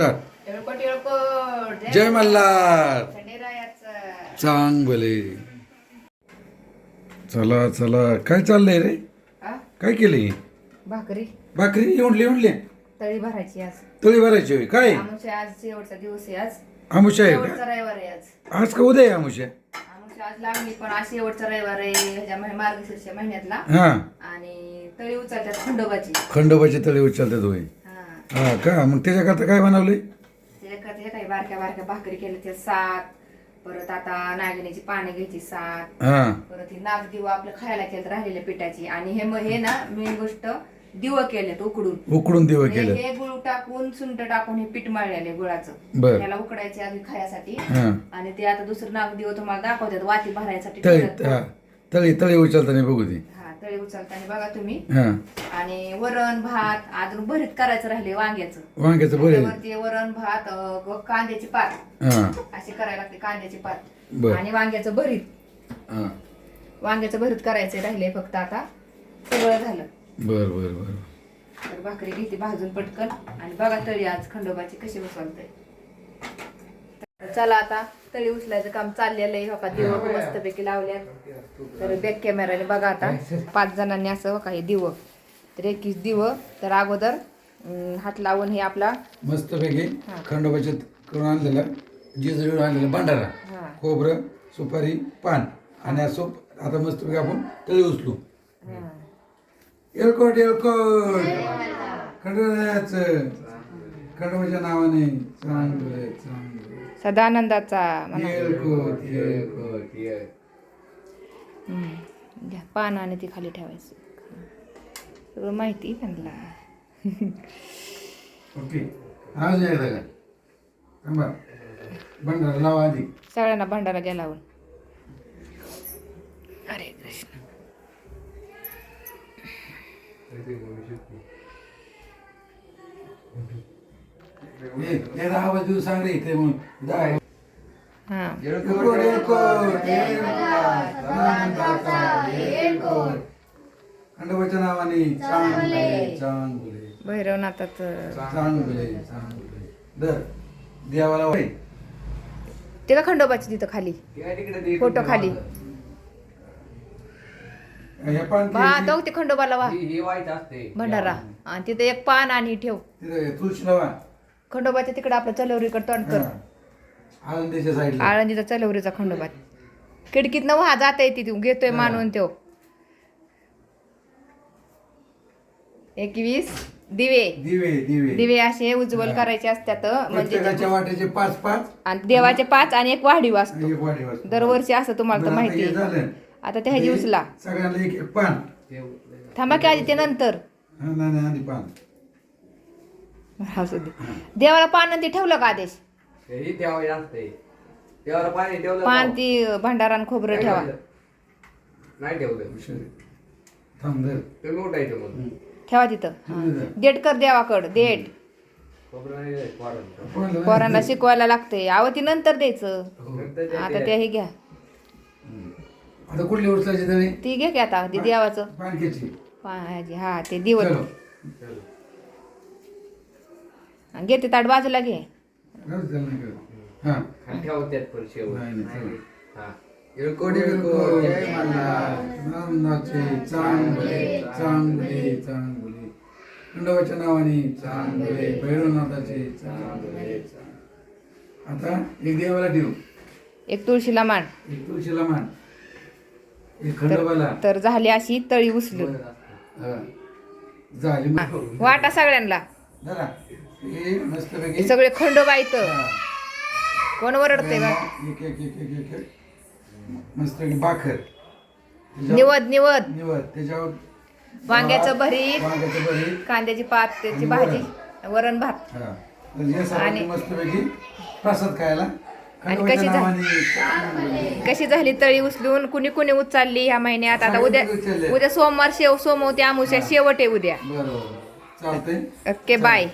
Start. जय मल्हार. चांगले. चला चला. काय चाललंय रे? काय केले? भाकरी. भाकरी येऊनली येऊनली तळी भरायची आज. तळी भरायची होय. काय? आज शेवटचा दिवस आहे आज. आमुषा आहे शेवटचा रविवार आहे आज. आज का उद्या आहे आमुषा आज लागली पण आज शेवटचा रविवार आहे. ह्याच्या महि- मार्गशीर्ष महिन्यातला. हा. आणि तळी उचलतात खंडोबाची. खंडोबाची तळी उचलतात होय. हा का? मग त्याच्याकरता काय बनवलंय? त्याच्यात हे काही बारक्या बारक्या भाकरी केल्या त्या सात परत आता नागिनीची पाने घ्यायची सात हा. परत ही नागदिवा आपलं खायला केलं राहिलेल्या पिठाची. आणि हे मग हे ना मेन गोष्ट दिवं केलेत उकडून. उकडून देव हे केलं हे गुळ टाकून सुंट टाकून हे पीठ मळलेले गुळाचं. बर. त्याला उकडायचे आधी खायसाठी हा. आणि ते आता दुसरं नाग दिवं तुम्हाला दाखवतात वाती भरायसाठी तळी ठेवतात. हा. तळी तळी उचलताना बघू दे तळी उचलताना बघा तुम्ही. हा. आणि वरण भात अजून भरीत करायचं राहिले वांग्याचं. वांग्याचं बरं वरण भात अं, कांद्याची पात. हा. अशी करायला लागते कांद्याची पात. बर. आणि वांग्याचं भरीत. हा. वांग्याचं भरीत करायचं राहिले फक्त आता. सगळं झालं. बर बर बर. तर भाकरी घेते भाजून पटकन. आणि बघा तळी आज खंडोबाची कशी बसवते चला आता तळी उचलायचं काम चाललेलं आहे. का दिव मस्तपैकी लावल्यात. तर बॅक कॅमेराने बघा आता पाच जणांनी असं हो का हे दिव. तर एकवीस दिव तर अगोदर हात लावून हे आपला मस्तपैकी. खंडोबाच्यात करून आणलेलं जिजळीवर आणलेलं भांडारा खोबरं सुपारी पान आणि असं आता मस्तपैकी आपण तळी उचलू. येळकोट येळकोट. खंडोबाचं. खंडोबाच्या नावाने. सदानंदाचा. घ्या पान आणि ती खाली ठेवायचं. सगळं माहिती त्यांना. भांडारा सगळ्यांना भांडारा गेलावर अरे कृष्ण. आवाज देऊ सांग रे इथे मग जा हा. येळकोट येळकोट येळकोट येळकोट खंडोबाच्या नावाने चांगले. चांगले भैरवनाथाचं चांगले चांगले. दर देवाला वाई ते का खंडोबाची तिथं खाली. फोटो खाली. हे बा तो ते खंडोबाला वा. हे वाईट असते. भंडारा. आणि तिथे एक पान आणि ठेव. तुळशी लावा खंडोबाच्या तिकडे आपलं चलवरीकडे तोंड कर. हा. आळंदीच्या साईडला. आळंदीचा चलवरीचा खंडोबा खिडकीत न वाहा जाता येते ती घेतोय मानून तो. एकवीस दिवे. दिवे दिवे. दिवे असे उज्ज्वल करायचे असतात म्हणजे प्रत्येकाच्या वाट्याचे पाच पाच. आणि देवाचे पाच आणि एक वाढीव असतो. एक वाटी वाजता. दरवर्षी असं तुम्हाला तर बरं, आता माहिती हे आहे. झालं. आता त्या ह्याची हे उचला सगळ्यांना एक एक पान. थांबा की आधी ते नंतर. हा, नाही नाही, आधी पान. असू दे. देवाला पान आणि ते ठेवलं का आदेश? हे तेव्हा असते. तेव्हा पाणी ठेवलं पान? ती भंडारा आणि खोबरं ठेवा. ठेवलं. नाही ठेवलं. हुशार. थांब धर. ते मोठं आहे ते मग ठेवा तिथं. धर. देट कर देवाकड देट. खोबरं नाही. कोणाला? पोरांना शिकवायला लागते अहो ती नंतर द्यायचं. नंतर ते- आता ते हे घ्या. आता कुठली उचलायची ती घे की आता ती देवाचं. पा- हा ते दिवत चलो. चलो. आणि घे ते ताट बाजूला घे दे. हा. नाही, नाही, चला. हा. चांगले चांगले चांगले खंडोबाच्या नावाने चांगले भैरवनाथाचे चांगले चांगले. आता एक देवाला ठेवू एक तुळशीला मान एक तुळशीला मान एक खंडोबाला तर झाली अशी तळी उचलून हा. झाली मग. वाटा सगळ्यांना धरा हे मस्तपैकी सगळे खंडोबा इथं. कोण वरडते बा? एक एक एक एक एक एक. मस्तपैकी बाखर. त्याच्यावर- निवद निवद. निवड त्याच्यावर वांग्याचं भरीत वांग्याचं भरीत. कांद्याची पात त्याची आणि भाजी वरण भात. हा. तर सर्वांनी आणि- मस्तपैकी प्रसाद खायला. आणि खंडोबाच्या कशी झाली? नावाने. कशी झाली तळी उचलून? कुणी कुणी उचलली ह्या महिन्यात? आता उद्या सगळ्यांनी उचलले. उद्या सोमवार शेव सोमवती आमुष्या शेवट आहे उद्या. बरोबर. चालतंय. Okay bye.